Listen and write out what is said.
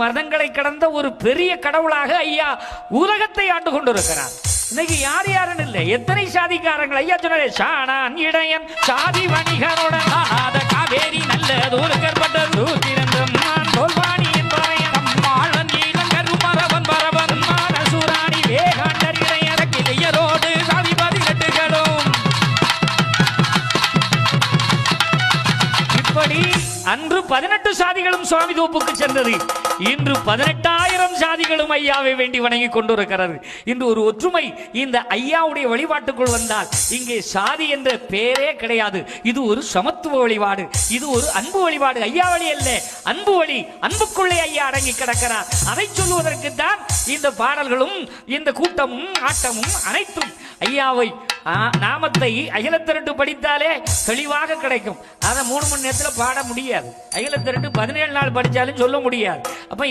மதங்களை கடந்த ஒரு பெரிய கடவுளாக ஐயா உலகத்தை ஆண்டு கொண்டிருக்கிறார். இன்னைக்கு யார் யாருன்னு இல்லை. எத்தனை சாதிக்காரங்கள்? ஐயா சொன்னாரே சாணான் இடையன் சாதி வணிகருடன் காவேரி நல்லது ஒரு கற்பட்ட தோல்வாணி இப்படி அன்று பதினெட்டு சாதிகளும் சுவாமி தோப்புக்கு சென்றது. இன்று பதினெட்டாயிரம் சாதிகளும் ஐயாவை வேண்டி வணங்கி கொண்டிருக்கிறது. இன்று ஒரு ஒற்றுமை இந்த ஐயாவுடைய வழிபாட்டுக்குள் வந்தால் இங்கே சாதி என்ற பேரே கிடையாது. இது ஒரு சமத்துவ வழிபாடு. இது ஒரு அன்பு வழிபாடு. ஐயா வழி அல்ல. அன்பு வழி. அன்புக்குள்ளே ஐயா அடங்கி கிடக்கிறார். அதை சொல்லுவதற்கு தான் இந்த பாடல்களும் இந்த கூட்டமும் ஆட்டமும் அனைத்தும் ஐயாவை நாமத்தை அகிலத்திரண்டு படித்தாலே தெளிவாக கிடைக்கும். அதை மூணு மணி நேரத்தில் பாட முடியாது. அகிலத்திரண்டு பதினேழு நாள் படித்தாலும் சொல்ல முடியாது. அப்ப